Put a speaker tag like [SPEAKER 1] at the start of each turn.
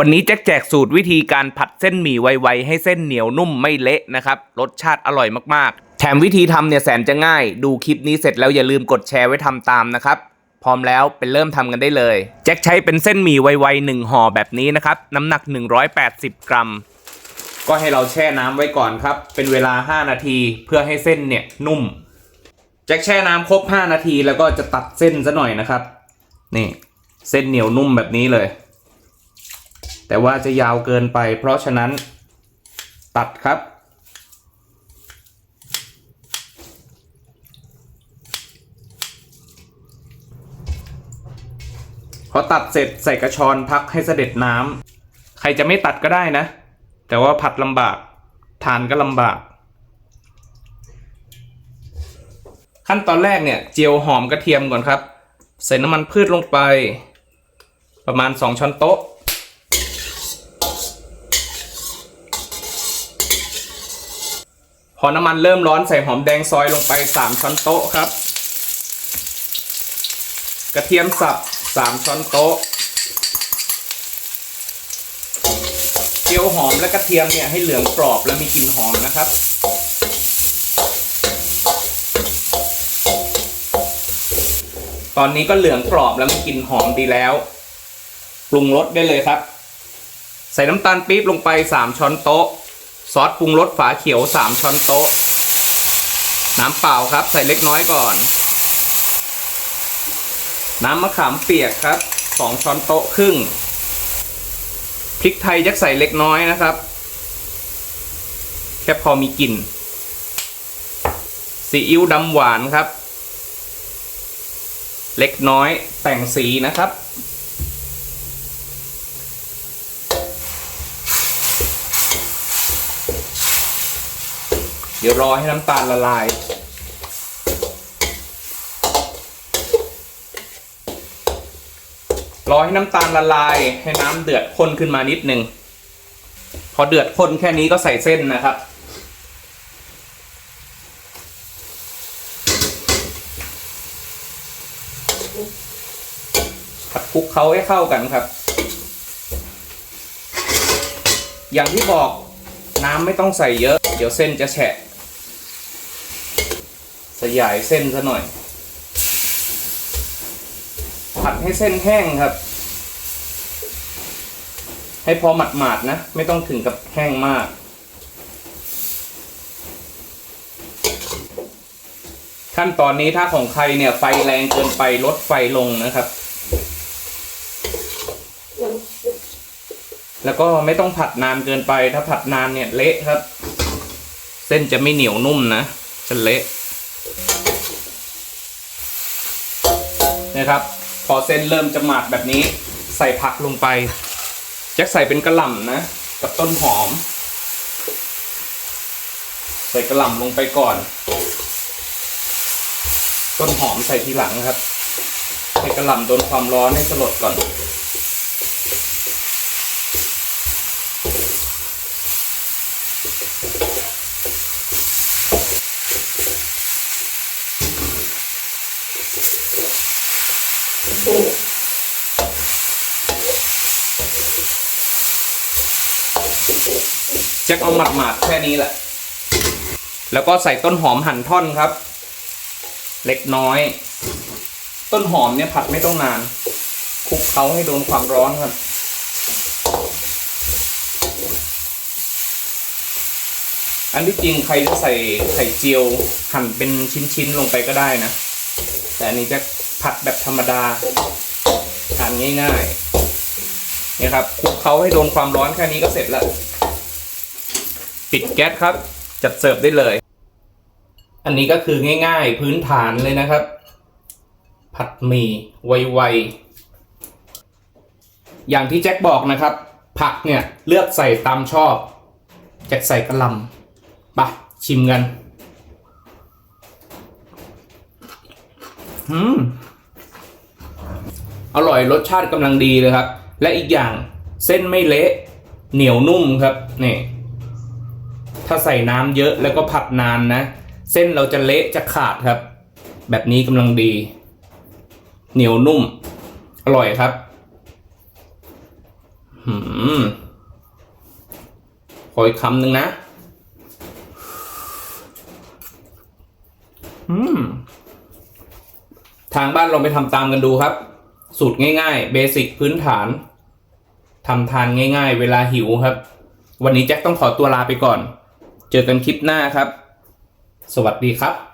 [SPEAKER 1] วันนี้แจ็คแจกสูตรวิธีการผัดเส้นหมี่ไวๆให้เส้นเหนียวนุ่มไม่เละนะครับ รสชาติอร่อยมากๆ แถมวิธีทำเนี่ยแสนจะง่าย ดูคลิปนี้เสร็จแล้วอย่าลืมกดแชร์ไว้ทำตามนะครับ พร้อมแล้วเป็นเริ่มทำกันได้เลย แจ็คใช้เป็นเส้นหมี่ไวๆหนึ่งห่อแบบนี้นะครับ น้ำหนัก 180 กรัม ก็ให้เราแช่น้ำไว้ก่อนครับ เป็นเวลา 5 นาทีเพื่อให้เส้นเนี่ยนุ่ม แจ็คแช่น้ำครบ 5 นาทีแล้วก็จะตัดเส้นซะหน่อยนะครับ นี่ เส้นเหนียวนุ่มแบบนี้เลย แต่ว่าจะยาวเกินไปเพราะฉะนั้นตัดครับ พอตัดเสร็จใส่กระชอนพักให้เสด็จน้ำใครจะไม่ตัดก็ได้นะ แต่ว่าผัดลำบาก ทานก็ลำบาก ขั้นตอนแรกเนี่ยเจียวหอมกระเทียมก่อนครับ ใส่น้ำมันพืชลงไป ประมาณ 2 ช้อนโต๊ะ พอน้ำมันเริ่มร้อนใส่หอมแดงซอยลงไป 3 ช้อนโต๊ะครับ กระเทียมสับ 3 ช้อนโต๊ะเจียวหอมและกระเทียมเนี่ยให้เหลืองกรอบและมีกลิ่นหอมนะครับตอนนี้ก็เหลืองกรอบแล้วมีกลิ่นหอมดีแล้ว ปรุงรสได้เลยครับ ใส่น้ำตาลปี๊บลงไป 3 ช้อนโต๊ะ ซอสปรุงรสฝาเขียว 3 ช้อนโต๊ะ น้ำเปล่าครับ ใส่เล็กน้อยก่อน น้ำมะขามเปียกครับ 2 ช้อนโต๊ะครึ่ง พริกไทยยักใส่เล็กน้อยนะครับ แค่พอมีกลิ่น ซีอิ๊วดำหวานครับ เล็กน้อยแต่งสีนะครับ เดี๋ยวรอให้น้ำตาลละลาย รอให้น้ำตาลละลาย ให้น้ำเดือดข้นขึ้นมานิดนึง พอเดือดข้นแค่นี้ก็ใส่เส้นนะครับ ผัดคลุกเขาให้เข้ากันครับ อย่างที่บอกน้ำไม่ต้องใส่เยอะ เดี๋ยวเส้นจะแฉะ สยายเส้นซะหน่อย ผัดให้เส้นแห้งครับ ให้พอหมาดๆนะ ไม่ต้องถึงกับแห้งมาก ขั้นตอนนี้ถ้าของใครเนี่ยไฟแรงเกินไปลดไฟลงนะครับ แล้วก็ไม่ต้องผัดนานเกินไป ถ้าผัดนานเนี่ยเละครับ เส้นจะไม่เหนียวนุ่มนะจะเละ นะครับ พอเส้นเริ่มจะหมาดแบบนี้ ใส่ผักลงไปแจ็คใส่เป็นกระหล่ำนะ กับต้นหอม ใส่กระหล่ำลงไปก่อน ต้นหอมใส่ทีหลังครับ ให้กระหล่ำโดนความร้อนให้สลดก่อน แจ็คเอาหมัดๆแค่นี้แหละ แล้วก็ใส่ต้นหอมหั่นท่อนครับ เล็กน้อย ต้นหอมเนี่ยผัดไม่ต้องนานคลุกเขาให้โดนความร้อนครับอันที่จริงใครจะใส่ไข่เจียวหั่นเป็นชิ้นๆลงไปก็ได้นะ แต่อันนี้จะผัดแบบธรรมดาทานง่ายๆ นี่ยครับคลุกเขาให้โดนความร้อนแค่นี้ก็เสร็จแล้ว ปิดแก๊สครับ จัดเสิร์ฟได้เลย อันนี้ก็คือง่าย ๆ พื้นฐานเลยนะครับ ผัดหมี่ไวๆอย่างที่แจ็คบอกนะครับ ผักเนี่ยเลือกใส่ตามชอบ แจ็คใส่กระหลำปะชิมกันอืมอร่อยรสชาติกำลังดีเลยครับ และอีกอย่างเส้นไม่เละเหนียวนุ่มครับนี่ถ้าใส่น้ำเยอะแล้วก็ผัดนานนะ เส้นเราจะเละจะขาดครับ แบบนี้กำลังดี เหนียวนุ่ม อร่อยครับหืมขออีกคำหนึ่งนะอืมทางบ้านลองไปทำตามกันดูครับ สูตรง่ายๆ เบสิกพื้นฐานทำทานง่ายๆ เวลาหิวครับ วันนี้แจ็คต้องขอตัวลาไปก่อน เจอกันคลิปหน้าครับ สวัสดีครับ